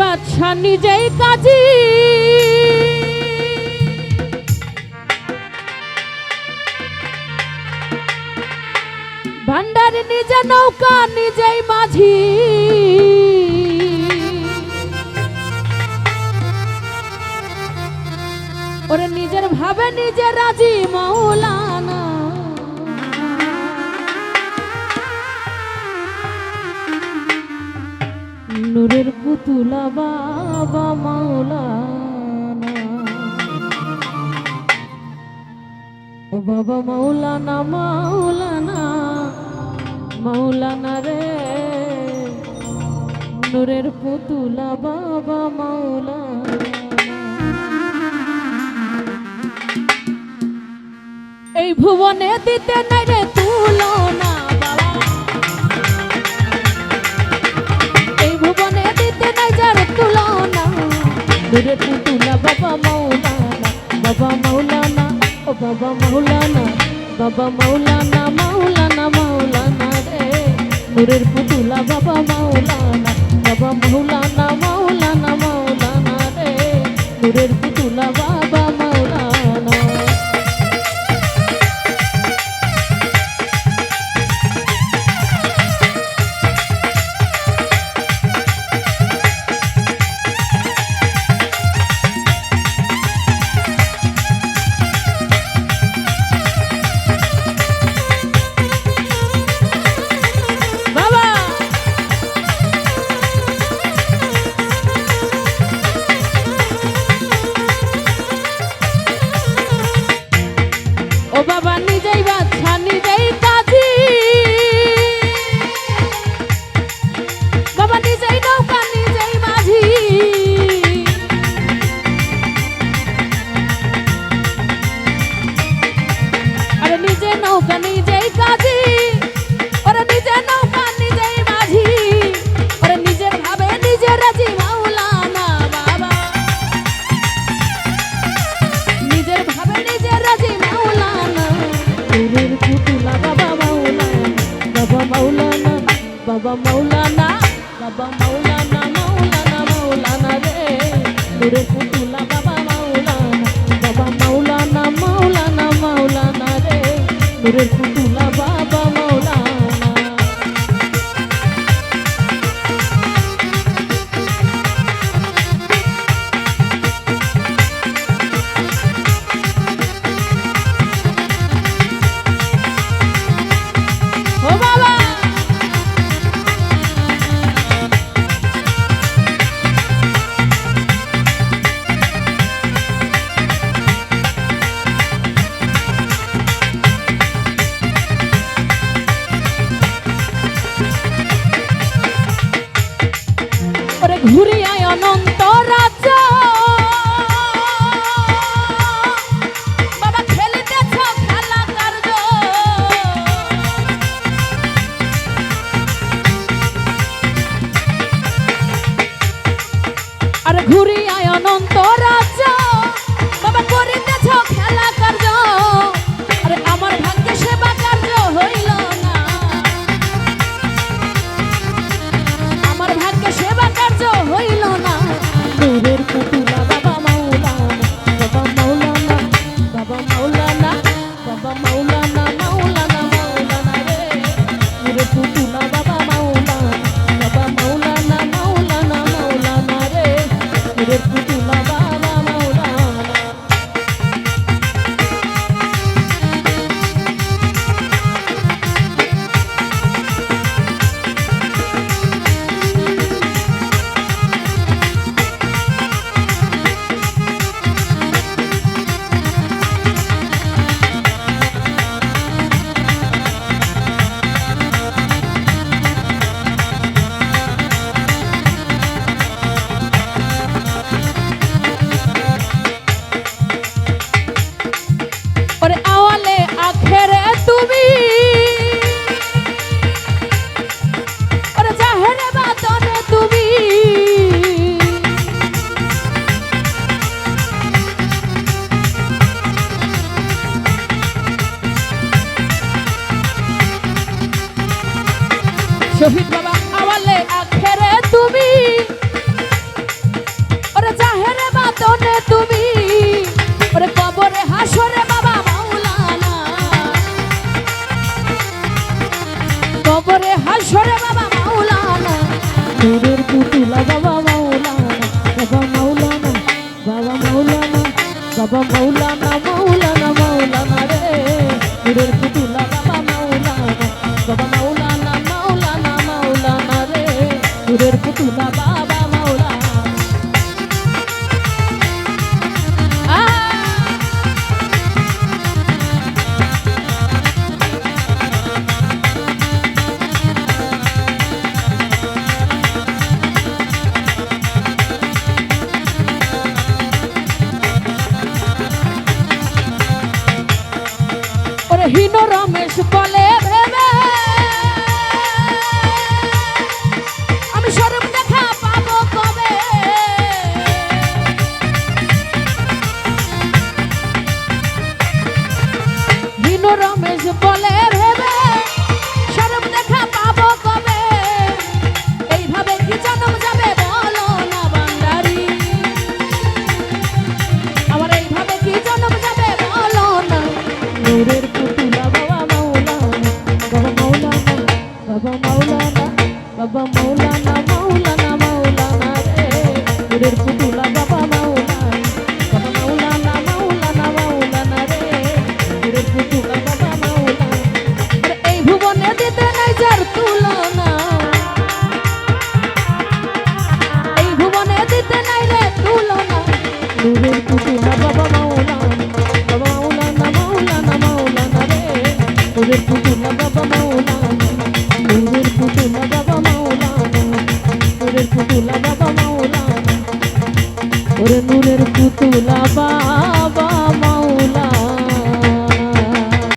বাদশা নিজেই কাজী। ভান্ডারী নিজে নৌকা নিজেই মাঝি। নূরের পুতুলা বাবা মাওলানা। ও বাবা মাওলানা মাওলানা মাওলানা রে। নূরের পুতুলা বাবা মাওলানা। এই ভুবনে দিতে নাই রে তুলনা দূরে পুতুলা, বাবা মৌলানা বাবা মৌলানা ও বাবা মৌলানা বাবা মৌলানা মৌলানা মৌলানা রে। নূরের পুতুলা, বাবা মৌলানা বাবা মৌলানা মৌলানা মৌলানা রে। নূরের পুতুলা, বাবা ও বাবা মাওলানা, বাবা মাওলানা মাওলানা মাওলানা রে। নূরের পুতুলা বাবা মাওলানা বাবা মাওলানা মাওলানা মাওলানা রে। নূরের non নূরের শহীদ বাবা, আওয়ালে আখেরে তুমি। ওরে জাহেরে বাতনে তুমি। ওরে কবরে হাসরে বাবা, মাওলানা। কবরে হাসরে বাবা, মাওলানা। দূরের পুতুলা বাবা, মাওলানা। বাবা মাওলানা। বাবা মাওলানা। বাবা, মাওলানা। ওরে হীন রমেশ বলে বাবা মাওলানা মাওলানা মাওলানা রে। নূরের পুতুলা বাবা মাওলানা বাবা মাওলানা মাওলানা মাওলানা রে। নূরের পুতুলা বাবা মাওলানা। আরে এই ভুবনে দিতে নাই যার তুলনা। এই ভুবনে দিতে নাই রে তুলনা। নূরের পুতুলা বাবা মাওলানা বাবা মাওলানা মাওলানা মাওলানা রে। নূরের পুতুলা বাবা মাওলানা। পুতুলা বাবা মাওলানা। ওরে নূরের পুতুলা বাবা।